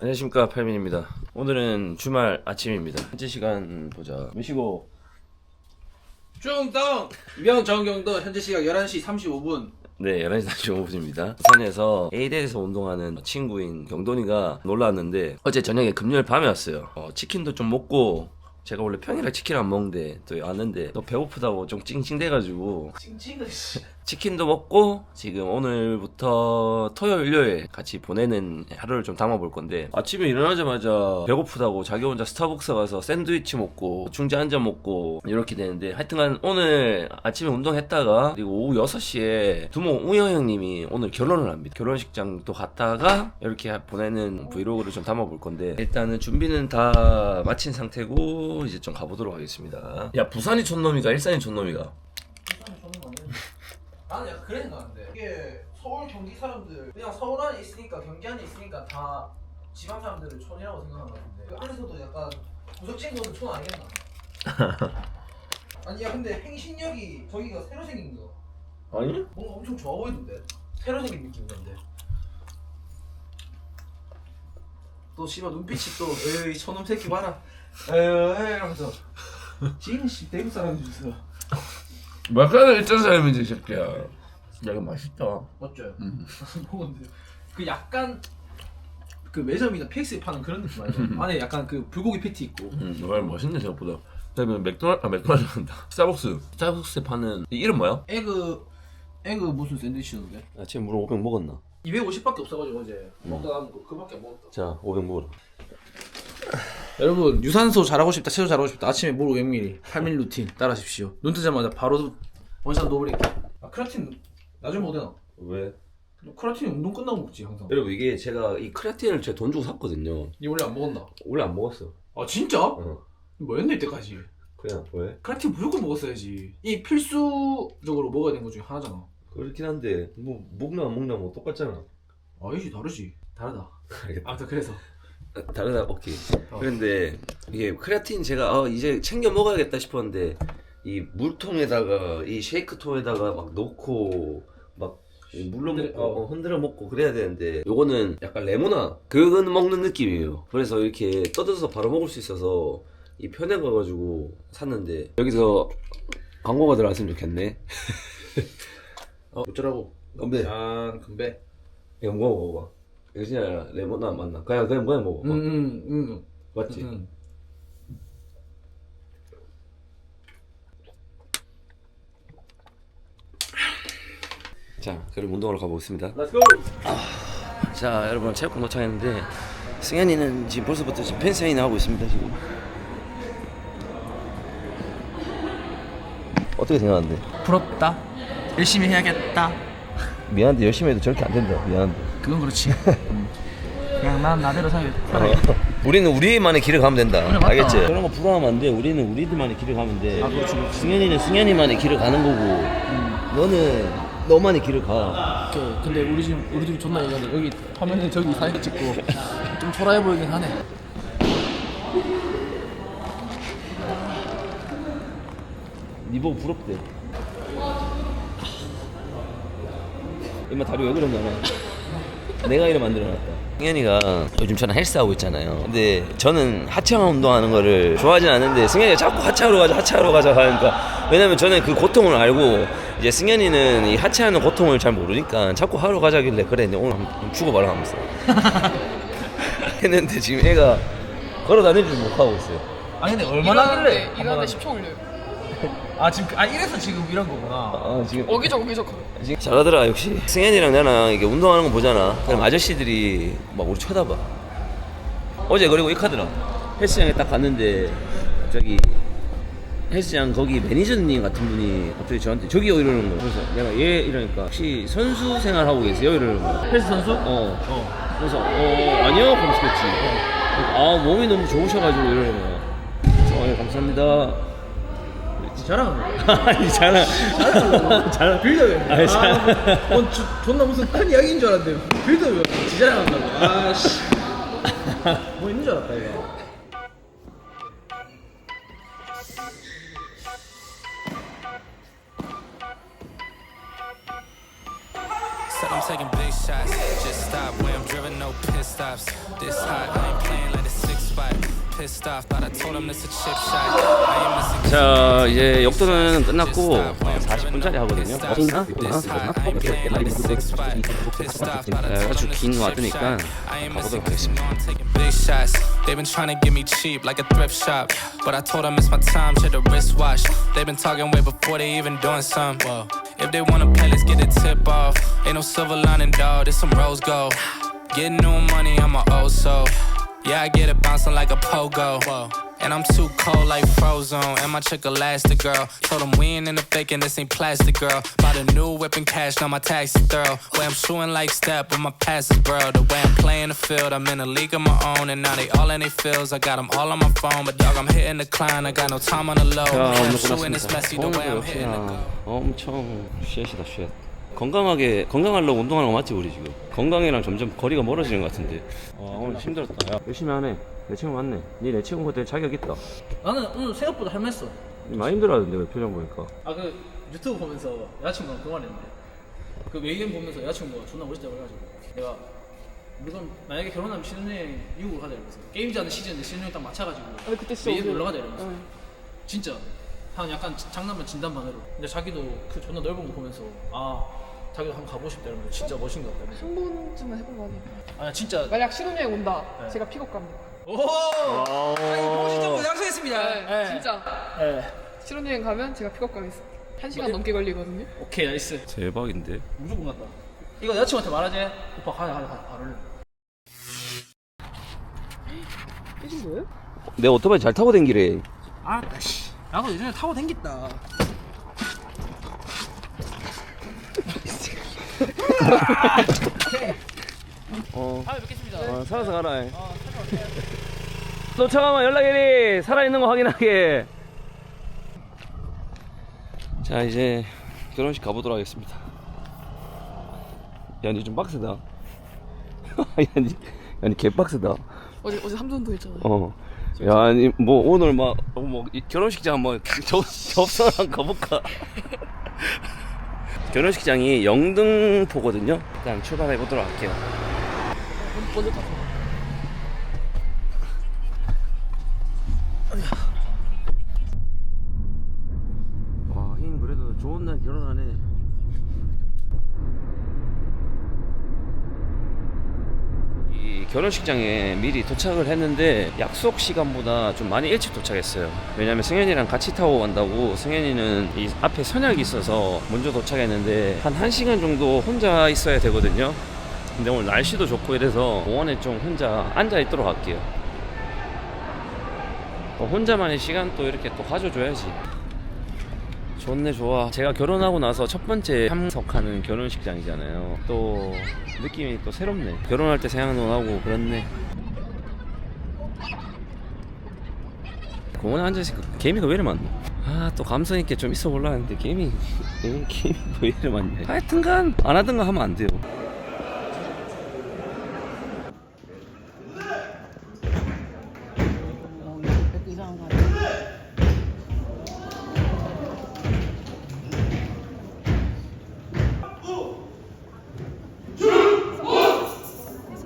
안녕하십니까 팔민입니다. 오늘은 주말 아침입니다. 현재 시간 보자. 몇 시고? 중동 명정경도 현재 시각 11시 35분 네, 11시 45분입니다. 부산에서 A대에서 운동하는 친구인 경돈이가 놀러 왔는데 어제 저녁에 금요일 밤에 왔어요. 어, 치킨도 좀 먹고 제가 원래 평일에 치킨 안 먹는데 또 왔는데 너 배고프다고 좀 찡찡대가지고 찡찡을 씨 치킨도 먹고 지금 오늘부터 토요일 일요일 같이 보내는 하루를 좀 담아볼 건데 아침에 일어나자마자 배고프다고 자기 혼자 스타벅스 가서 샌드위치 먹고 중재 한잔 먹고 이렇게 되는데 하여튼간 오늘 아침에 운동했다가 그리고 오후 6시에 두모 우영 형님이 오늘 결혼을 합니다. 결혼식장 또 갔다가 이렇게 보내는 브이로그를 좀 담아볼 건데 일단은 준비는 다 마친 상태고 이제 좀 가보도록 하겠습니다. 야 부산이 촌놈이가 일산이 촌놈이가 나는 약간 그런 거 같은데. 이게 서울 경기 사람들 그냥 서울 안에 있으니까 경기 안에 있으니까 다 지방 사람들을 촌이라고 생각하는 거 같은데. 그 안에서도 약간 구석 친구는 촌 아니겠나? 아니 야 근데 행신역이 저기가 새로 생긴 거. 아니? 뭔가 엄청 좋아 보이던데? 새로 생긴 느낌인데. 또 씨발 눈빛이 또 에이 저놈 새끼 봐라. 에이 이러면서. 지금 씨 대구 사람 주세요 막간을 일전 사람이지 이 새끼야. 야 이거 맛있다. 맞죠? 먹었는데 그 약간 그 매점이나 PX에 파는 그런 느낌 아니야? 안에 약간 그 불고기 패티 있고. 음 정말 맛있네 생각보다. 그다음에 맥도날 아 맥도날드 한다. 스타벅스. 스타벅스에 파는 이 이름 뭐야? 에그 에그 무슨 샌드위치였는데? 아침에 물500 먹었나? 250밖에 없어가지고 어제. 먹다 남은 거 그밖에 안 먹었다. 자 500 먹어라 여러분 유산소 잘하고 싶다 체조 잘하고 싶다. 아침에 물 500ml 8ml 루틴 따라하십시오. 눈 뜨자마자 바로 원샷 노브레이크 아 크라틴 나중에 먹어도 되나? 왜? 크라틴 운동 끝나고 먹지 항상. 여러분 이게 제가 이 크레아틴을 제가 돈 주고 샀거든요. 니 원래 안 먹었나? 원래 안 먹었어. 아 진짜? 어. 뭐였네 이때까지. 그냥 왜? 크라틴 무조건 먹었어야지. 이 필수적으로 먹어야 되는 것 중에 하나잖아. 그렇긴 한데 뭐 먹나 안 먹나 뭐 똑같잖아. 아니지 다르지. 다르다. 알겠다. 아무튼 그래서 다르다 오케이. 어. 그런데 이게 크레아틴 제가 어, 이제 챙겨 먹어야겠다 싶었는데 이 물통에다가 이 쉐이크 통에다가 막 넣고 막 물로 먹고 어. 어, 흔들어 먹고 그래야 되는데 요거는 약간 레모나 그건 먹는 느낌이에요. 그래서 이렇게 떠들어서 바로 먹을 수 있어서 이 편해 가가지고 샀는데 여기서 광고가 들어왔으면 좋겠네. 어 어쩌라고? 건배. 짠 건배. 이거 먹어봐 진짜 레모나 맞나? 그냥 그냥 그냥 먹어 응 응 응 맞지? 응. 자 그럼 운동하러 가보겠습니다 렛츠고 자 여러분 체육관 도착했는데 승현이는 지금 벌써부터 지금 팬 사인을 하고 있습니다 지금 어떻게 생각하는데? 부럽다 열심히 해야겠다 미안한데 열심히 해도 저렇게 안 된다. 미안한데. 그건 그렇지. 음. 그냥 난 나대로 살아 우리는 우리만의 길을 가면 된다. 그래, 맞다. 알겠지? 그런 거 부러워하면 안 돼. 우리는 우리들만의 길을 가면 돼. 아, 그렇지, 그렇지. 승현이는 승현이만의 길을 가는 거고. 너는 너만의 길을 가. 그, 근데 우리 지금 우리 둘이 존나 얘기하는데 여기 화면에 저기 사진 찍고 좀 초라해 보이긴 하네. 니 보고 부럽대 이마 다리 왜 그러냐나 내가 이래 만들어놨다. 승현이가 요즘 저는 헬스하고 있잖아요. 근데 저는 하체만 운동하는 거를 좋아하진 않는데 승현이가 자꾸 하체하러 가자 하체하러 가자 하니까. 왜냐면 저는 그 고통을 알고 이제 승현이는 이 하체하는 고통을 잘 모르니까 자꾸 하러 가자길래 그래 내 오늘 한번 죽어봐라 하면서. 했는데 지금 애가 걸어 다니지 못하고 있어요. 아니 근데 얼마나 이러는데 하자. 10초 걸려요. 아 지금 그- 아 이래서 지금 이런 거구나. 아 지금 어기적 어기적. 지금 잘하더라 역시. 승현이랑 나랑 이게 운동하는 거 보잖아. 그럼 아저씨들이 막 우리 쳐다봐. 어제 그리고 이 카드라 헬스장에 딱 갔는데 갑자기 헬스장 거기 매니저님 같은 분이 갑자기 저한테 저기요 이러는 거야. 그래서 내가 얘 이러니까 혹시 선수 생활하고 계세요? 이러는 거야. 헬스 선수? 어. 어. 그래서 어 아니요 그러면서 그랬지. 아 몸이 너무 좋으셔가지고 이러는 거야. 그래서 어, 예, 감사합니다 자랑하는 거야 아니 자랑 자랑 빌드업이 아니, 자- 아, 어, 저- 존나 무슨 큰 이야기인 줄 알았는데 빌드업이 지자랑한다고 아씨 뭐 있는 줄 알았다 이거 Said I'm taking big shots. Just stop where I'm driven, no pit stops. This hot, I ain't 자 이제 역도는 끝났고 40분짜리 하거든요. This hot, I ain't playing like a six spot. Pissed off, thought I told 아주 him it's 긴 a chip 와드니까 shot. I ain't missing 가보도록 하겠습니다. I'm taking big shots. They've been trying to get me cheap like a thrift shop. But I told them it's my time, check the wristwatch. They've been talking way before they even doing something. Whoa. If they wanna play, let's get a tip off. Ain't no silver lining, dog, this some rose gold. Getting new money, I'm a old soul. Yeah, I get it bouncing like a pogo. Whoa. And I'm too cold like Frozone. And my chick elastic girl. Told them we ain't in the faking, this ain't plastic girl. Bought a new whip and cash, now my taxi thorough. Way I'm shooting like step, but my pass is bro. The way I'm playing the field, I'm in a league of my own. And now they all in their fields. I got them all on my phone, but dog, I'm hitting the climb. I got no time on the low. 자 The way I'm 오늘 shooting is 끝났습니다. messy, the way 오늘도 I'm hitting the 역시나 엄청 쉣이다 쉣. 건강하게 건강하려고 운동하는 거 맞지 우리 지금? 건강이랑 점점 거리가 멀어지는 것 같은데. 와 오늘 힘들었다. 야 열심히 하네. 내 친구 맞네. 니내 친구 될 자격 있다. 나는 오늘 생각보다 할만했어 니 많이 힘들어하던데 왜 표정 보니까. 아 그 유튜브 보면서 여자친구랑 그 말했는데 그 외계인 보면서 여자친구가 존나 멋있다고 해가지고 내가 물론 만약에 결혼하면 신혼여행 미국으로 가자 이러면서 게임즈 하는 시즌인데 신혼여행 딱 맞춰가지고 근데 그때 진짜 외계인 오늘- 놀러 가자 이러면서 응. 진짜 한 약간 장난반 진단반으로 근데 자기도 그 존나 넓은 거 보면서 아 자기도 한번 가보고 싶다 이러면서 진짜 멋진 것 같다 한 번쯤은 해본 거 아니에요? 아 진짜 만약 신혼여행 온다. 네. 제가 픽업 갑니다. 오 멋있다고 약속했습니다 네, 네. 진짜 네. 신혼여행 가면 제가 픽업 가겠습니다. 한 시간 네. 넘게 걸리거든요. 오케이 나이스 대박인데. 무조건 갔다 이거 여자친구한테 말하지 오빠 가자 가자 가자 바로 삐진 거예요? 내 오토바이 잘 타고 댕기래. 알았다 씨 나도 예전에 타고 댕겼다 어. 다음에 뵙겠습니다 어, 살아서 가라. 도착하면 연락해리. 살아있는 거 확인하게. 자, 이제 결혼식 가보도록 하겠습니다. 야, 니좀 빡세다. 야, 니, 야, 니 개빡세다. 어제 어제 삼성도 했잖아 요. 어. 야, 아니, 뭐, 오늘 막, 어, 뭐, 이 결혼식장 뭐, 접, 접선 한 가볼까? 결혼식장이 영등포거든요. 일단 출발해 보도록 할게요. 결혼식장에 미리 도착을 했는데 약속 시간보다 좀 많이 일찍 도착했어요. 왜냐면 승현이랑 같이 타고 간다고 승현이는 이 앞에 선약이 있어서 먼저 도착했는데 한 1시간 정도 혼자 있어야 되거든요. 근데 오늘 날씨도 좋고 이래서 공원에 좀 혼자 앉아 있도록 할게요. 또 혼자만의 시간 또 이렇게 또 가져줘야지. 좋네 좋아. 제가 결혼하고 나서 첫 번째 참석하는 결혼식장이잖아요. 또 느낌이 또 새롭네. 결혼할 때 생각도 나고 그렇네. 공원에 앉아있으니까 개미가 왜 이리 많노? 아 또 감성 있게 좀 있어 볼라 했는데 개미 에, 개미 왜 이리 많냐? 하여튼간 안 하든가 하면 안 돼요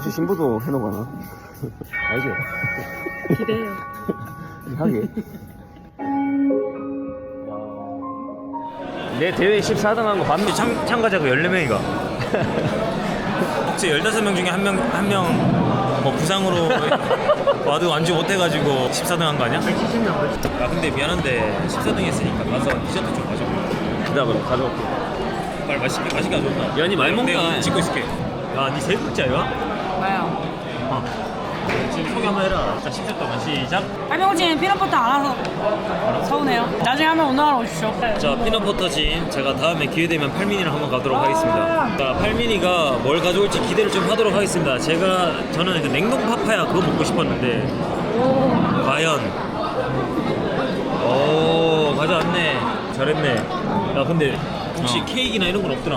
혹시 신부도 해놓거나 알지? 기대해요. 하게 내 대회 14등 한 거 봤나? 참, 참가자가 14명이가 혹시 15명 중에 한 명 한 명 뭐 부상으로 와도 완주 못해가지고 14등 한 거 아니야? 170명 아 근데 미안한데 14등 했으니까 가서 디저트 좀 가져 기다려 가져올게 빨리 맛있게 맛있게 가져온다 야, 니많이 먹나? 내가 찍고 있을게 야니 제일 컸지 아이가? 나야. 어. 지금 소개 한번 해라. 자, 10초 동안 시작. 할명진 피넛버터 안 와서 서운해요. 나중에 한번 운동하러 오십시오. 자, 피넛버터 진 제가 다음에 기회 되면 팔민이랑 한번 가도록 하겠습니다. 자, 팔민이가 뭘 가져올지 기대를 좀 하도록 하겠습니다. 제가 저는 그 냉동 파파야 그거 먹고 싶었는데 과연 오 가져왔네. 잘했네. 야, 근데 혹시 케이크나 이런 건 없더나?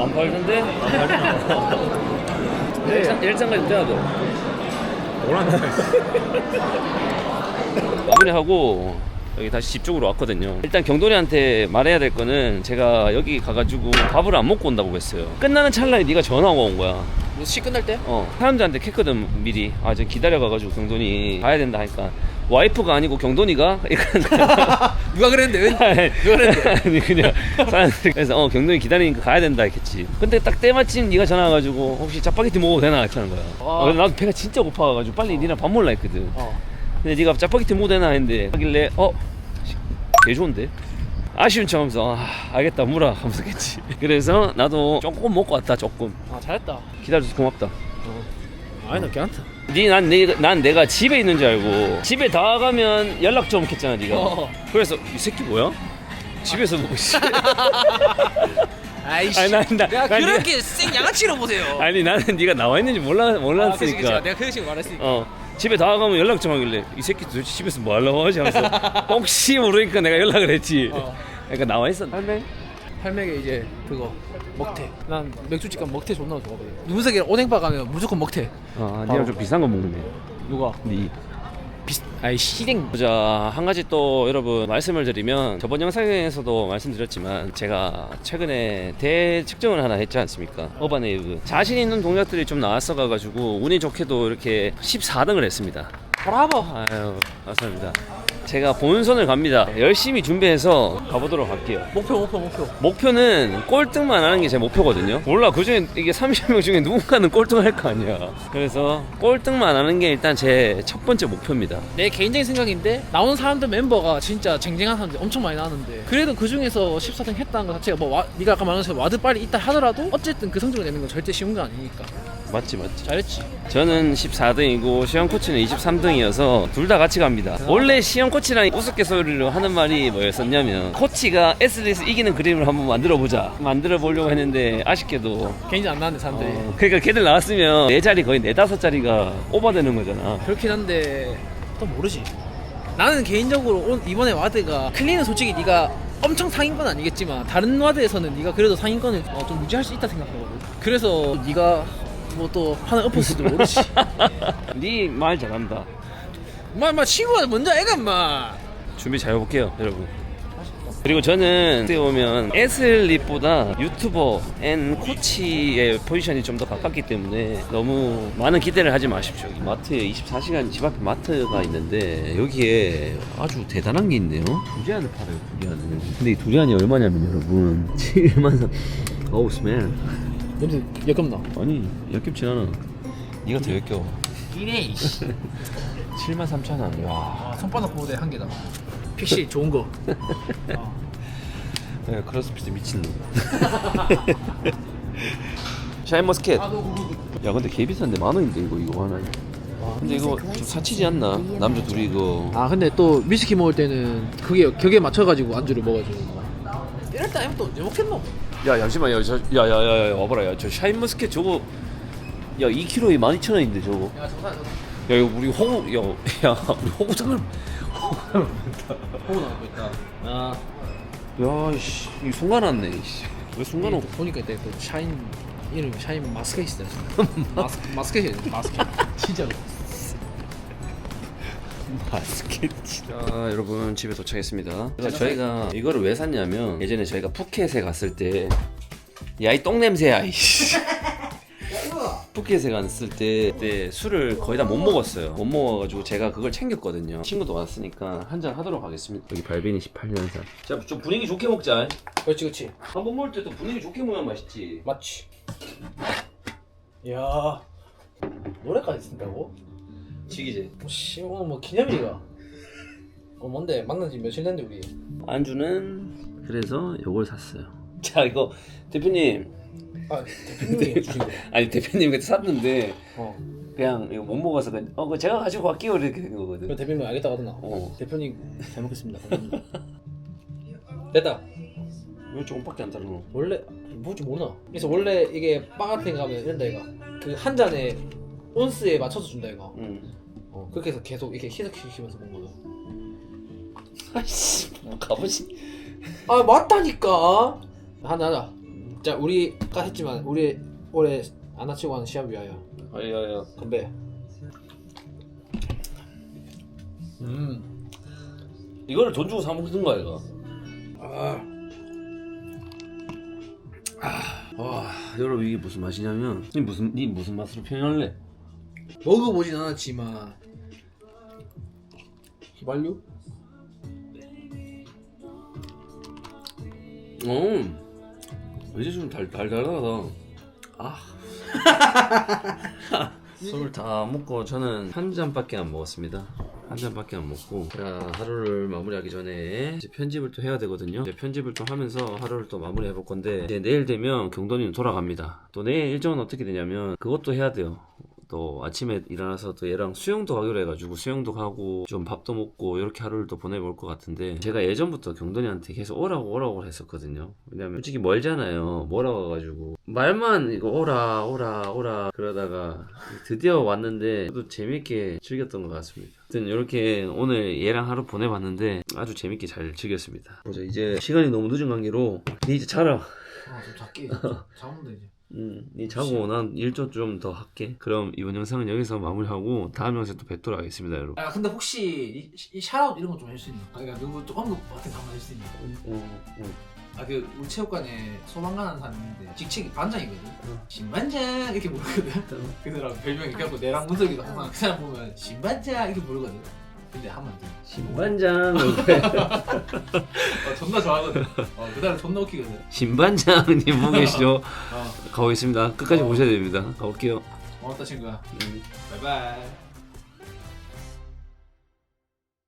안 팔던데? 안 팔리나? 일장, 일장까지 떼야 돼. 뭐라는 마무리하고 여기 다시 집 쪽으로 왔거든요. 일단 경돈이한테 말해야 될 거는 제가 여기 가가지고 밥을 안 먹고 온다고 했어요. 끝나는 찰나에 네가 전화가 온 거야. 시 끝날 때? 어 사람들한테 캤거든 미리. 아저 기다려가가지고 경돈이 가야 된다 하니까 와이프가 아니고 경돈이가 누가 그랬는데 왜? 누가 그랬는데 아니 그냥 사람들이 그래서 어 경돈이 기다리니까 가야 된다 했겠지. 근데 딱 때마침 네가 전화 와가지고 혹시 짜파게티 먹어도 되나 했다는 거야. 아, 그래서 나도 배가 진짜 고파가지고 빨리 니랑 밥 먹으려 했거든. 어. 근데 네가 짜파게티 먹어도 되나 했는데 하길래 어? 개 좋은데? 아쉬운 척 하면서 아, 알겠다 물어 하면서 겠지 그래서 나도 조금 먹고 왔다 조금 아 잘했다. 기다려줘서 고맙다 아니 나 괜찮다. 니난 내, 난 내가 집에 있는 줄 알고 집에 다 가면 연락 좀 했잖아 네가 어. 그래서 이 새끼 뭐야? 집에서 뭐 씨. 아이씨. 아니, 난- 나- 내가 난 그렇게 생 양아치로 보세요. 아니 나는 네가 나와 있는지 몰라 아, 그치, 그치. 몰랐으니까 내가 그 식으로 말했으니까. 어 집에 다 가면 연락 좀 하길래 이 새끼 도대체 집에서 뭐 하려고 하지 하면서 혹시 모르니까 내가 연락을 했지 어. 그러니까 나와 있었 할매 할매가 이제 그거 먹태. 난 맥주집 가면 먹태 존나 좋아하거든. 누구세기랑 오뎅바 가면 무조건 먹태. 아 니가 좀 비싼 거 먹는데 누가? 니. 아이 시댕. 보자 한 가지 또 여러분 말씀을 드리면 저번 영상에서도 말씀드렸지만 제가 최근에 대측정을 하나 했지 않습니까 어바네이브 자신 있는 동작들이 좀 나왔어 가지고 운이 좋게도 이렇게 14등을 했습니다 브라보. 아유 감사합니다 제가 본선을 갑니다 열심히 준비해서 가보도록 할게요 목표 목표 목표. 목표는 꼴등만 하는 게 제 목표거든요. 몰라 그 중에 이게 30명 중에 누군가는 꼴등 할 거 아니야. 그래서 꼴등만 하는 게 일단 제 첫 번째 목표입니다. 내 개인적인 생각인데 나오는 사람들 멤버가 진짜 쟁쟁한 사람들 엄청 많이 나왔는데 그래도 그 중에서 14등 했다는 것 자체가 뭐 와, 네가 아까 말한 것처럼 와드 빨리 있다 하더라도 어쨌든 그 성적을 내는 건 절대 쉬운 거 아니니까 맞지 맞지. 잘했지 저는 14등이고 시영 코치는 23등이어서 둘 다 같이 갑니다. 원래 시영 코치랑 우스갯소리로 하는 말이 뭐였었냐면 코치가 S리스 이기는 그림을 한번 만들어 보자. 만들어 보려고 했는데 아쉽게도 개인적으로 안 나왔는데 사람들이 어, 그러니까 걔들 나왔으면 네 자리 거의 네 다섯 자리가 오버되는 거잖아. 그렇긴 한데 또 모르지 나는 개인적으로 온- 이번에 와드가 클린은 솔직히 네가 엄청 상위권 아니겠지만 다른 와드에서는 네가 그래도 상위권을 어, 좀 유지할 수 있다 생각하거든 그래서 네가 뭐 또 하나 엎었을지도 모르지 네말 잘한다. 마마 친구가 먼저 애가 마 준비 잘 해볼게요, 여러분. 그리고 저는 어떻게 보면 에슬립보다 유튜버 앤 코치의 포지션이 좀 더 가깝기 때문에 너무 많은 기대를 하지 마십시오. 이 마트에 24시간 집 앞에 마트가 있는데 여기에 아주 대단한 게 있네요. 두리안을 팔아요, 두리안을. 근데 이 두리안이 얼마냐면 여러분 7만 3... 어우 스멜 냄새 역겹나 아니 역겹진 않아 니가 더 역겨워 이래 이씨 7만 3천 원 와. 아, 손바닥 보호대 한 개다 픽시 좋은 거 네, 크로스핏 미친놈. 샤인머스켓. 야 근데 개 비싼데 만 원인데 이거 이거 하나. 근데 이거 좀 사치지 않나? 남자 둘이 이거. 아 근데 또 위스키 먹을 때는 그게 격에 맞춰가지고 안주를 먹어가지고 이럴 때 아니면 또 언제 먹겠노? 야 잠시만 야야야야 와봐라. 야저 샤인머스켓 저거 야 2kg에 12,000원인데 저거. 야 정산 정산 야 이거 우리 호구 야, 야 우리 호구장을 보고 나오고 있다 아. 야씨 이 순간 왔네 이씨. 왜 순간 없? 보니까 이때 그 샤인 이름 샤인 마스켓이다 마스 마스켓이 마스켓. 진짜로 바스켓. 자, 여러분 집에 도착했습니다. 그래서 저희가 이거를 왜 샀냐면 예전에 저희가 푸켓에 갔을 때 야이 똥냄새야 이씨. 푸켓에 갔을 때 그때 술을 거의 다 못 먹었어요. 못 먹어가지고 제가 그걸 챙겼거든요. 친구도 왔으니까 한잔 하도록 하겠습니다. 여기 발빈이 18년산. 자, 좀 분위기 좋게 먹자. 그렇지 그렇지 한 번 먹을 때 또 분위기 좋게 먹으면 맛있지. 맞지 야 노래까지 쓴다고? 지기지. 씨 오늘 뭐 기념일이가 어 뭔데 만난 지 며칠 됐는데 우리 안주는 그래서 요걸 샀어요. 자, 이거 대표님 아 대표님이 거 아니 대표님 그때 샀는데 어. 그냥 이거 못 먹어서 그냥 어, 그 제가 가지고 갈게요 이렇게 된 거거든. 대표님 알겠다고 하더나 어. 대표님 잘 먹겠습니다 감사합니다. 됐다 왜 조금밖에 안 다르노? 원래 뭐지 모르나 그래서 원래 이게 바 같은 거 가면 이런다 이가 그 한 잔에 온스에 맞춰서 준다 이가 응. 어, 그렇게 해서 계속 이렇게 희석시키면서 먹거든 아이씨 뭐 가보지. 아 맞다니까 하나 하자 자 우리가 했지만 우리 올해 안 다치고 하는 시합 위하여 아야야. 건배 음 이거를 돈 주고 사 먹는 거야 이거. 아. 와 여러분 이게 무슨 맛이냐면 이 무슨 이 무슨 맛으로 표현할래? 먹어보진 않았지만 휘발유? 어. 이제 좀 달, 달달하다. 아. 술다 먹고 저는 한 잔밖에 안 먹었습니다. 한 잔밖에 안 먹고 자 하루를 마무리하기 전에 이제 편집을 또 해야 되거든요. 이제 편집을 또 하면서 하루를 또 마무리해 볼 건데 이제 내일 되면 경돈이는 돌아갑니다. 또 내일 일정은 어떻게 되냐면 그것도 해야 돼요. 또 아침에 일어나서 또 얘랑 수영도 가기로 해가지고 수영도 가고 좀 밥도 먹고 이렇게 하루를 또 보내볼 것 같은데 제가 예전부터 경돈이한테 계속 오라고 오라고 했었거든요. 왜냐면 솔직히 멀잖아요. 뭐라고 해가지고. 말만 이거 오라 오라 오라 그러다가 드디어 왔는데 또 재밌게 즐겼던 것 같습니다. 하여튼 이렇게 오늘 얘랑 하루 보내봤는데 아주 재밌게 잘 즐겼습니다. 보자 이제 시간이 너무 늦은 관계로 니 이제 자라 아좀 작게 자면 되지 음, 니 자고 난 일조 좀 더 할게. 그럼 이번 영상은 여기서 마무리하고 다음 영상에 또 뵙도록 하겠습니다, 여러분. 아 근데 혹시 이, 이 샤라웃 이런 거좀할수 있니? 아, 그러니까 누구 좀 언급 같은 거 한번 할수 있니? 아그 우리 체육관에 소방관 사람 있는데 직책이 반장이거든. 신반장 이렇게 부르거든. 그 사람 별명이 그래갖고 내랑 문석이도 항상 그 사람 보면 신반장 이렇게 부르거든. 근데 하면 안 돼. 신반장, 어, 존나 좋아하거든. 어, 그 사람 존나 웃기거든. 신반장님 보고 계시죠? 어, 가보겠습니다. 끝까지 보셔야 됩니다. 가볼게요. 고맙다 친구야. 음. 바이바이.